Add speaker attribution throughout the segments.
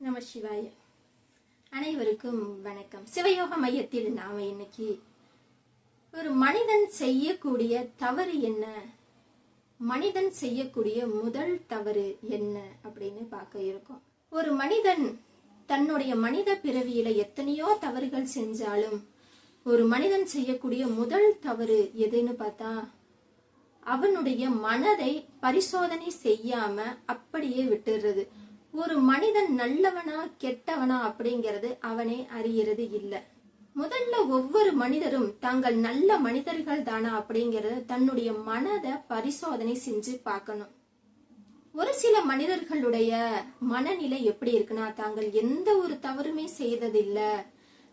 Speaker 1: நம சிவாய. அனைவருக்கும் வணக்கம். சிவயோக மையத்தில் நாம இன்னைக்கு ஒரு மனிதன் செய்யக்கூடிய தவறு என்ன? மனிதன் செய்யக்கூடிய முதல் தவறு என்ன அப்படின்னு பார்க்க இருக்கோம். ஒரு மனிதன் தன்னுடைய மனித பிறவியில எத்தனையோ தவறுகள் செஞ்சாலும் ஒரு மனிதன் செய்யக்கூடிய முதல் தவறு எதுன்னு பார்த்தா அவனுடைய மனதை பரிசோதனை செய்யாம அப்படியே விட்டுறது ஒரு மனிதன் நல்லவனா கெட்டவனா அப்படிங்கிறது அவனே அறியறது இல்ல. முதல்ல ஒவ்வொரு மனிதரும் தாங்கள் நல்ல மனிதர்கள் தானா அப்படிங்கறத தன்னுடைய மனதை பரிசோதனை செஞ்சு பார்க்கணும். ஒரு சில மனிதர்களுடைய மனநிலை எப்படி இருக்குன்னா தாங்கள் எந்த ஒரு தவறுமே செய்ததில்ல.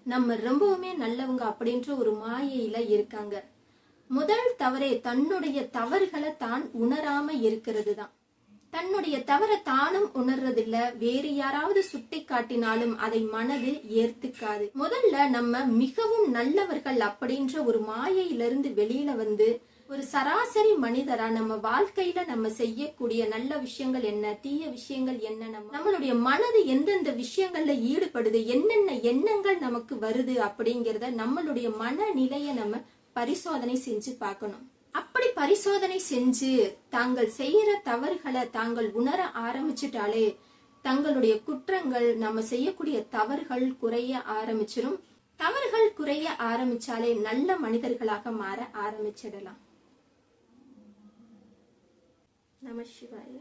Speaker 1: நம்ம ரொம்பவுமே நல்லவங்க அப்படின்ற ஒரு மாயையில இருக்காங்க. முதல் தவறே தன்னுடைய தவறுகளை தான் உணராம இருக்கிறது தான். தன்னுடைய தவறை தானும் உணர்றதில்ல. வேறு யாராவது சுட்டி காட்டினாலும் அதை மனது ஏத்துக்காது முதல்ல நம்ம மிகவும் நல்லவர்கள் அப்படின்ற ஒரு மாயையிலிருந்து வெளியில வந்து ஒரு சராசரி மனிதரா நம்ம வாழ்க்கையில நம்ம செய்யக்கூடிய நல்ல விஷயங்கள் என்ன தீய விஷயங்கள் என்ன நம்ம நம்மளுடைய மனது எந்தெந்த விஷயங்கள்ல ஈடுபடுது என்னென்ன எண்ணங்கள் நமக்கு வருது அப்படிங்கறத நம்மளுடைய மனநிலையை நம்ம பரிசோதனை செஞ்சு பார்க்கணும். பரிசோதனை செஞ்சு தாங்கள் செய்யற தவறுகளை தாங்கள் உணர ஆரம்பிச்சிட்டாலே தங்களுடைய குற்றங்கள் நம்ம செய்யக்கூடிய தவறுகள் குறைய ஆரம்பிச்சிரும். தவறுகள் குறைய ஆரம்பிச்சாலே நல்ல மனிதர்களாக மாற ஆரம்பிச்சிடலாம். நம சிவாய.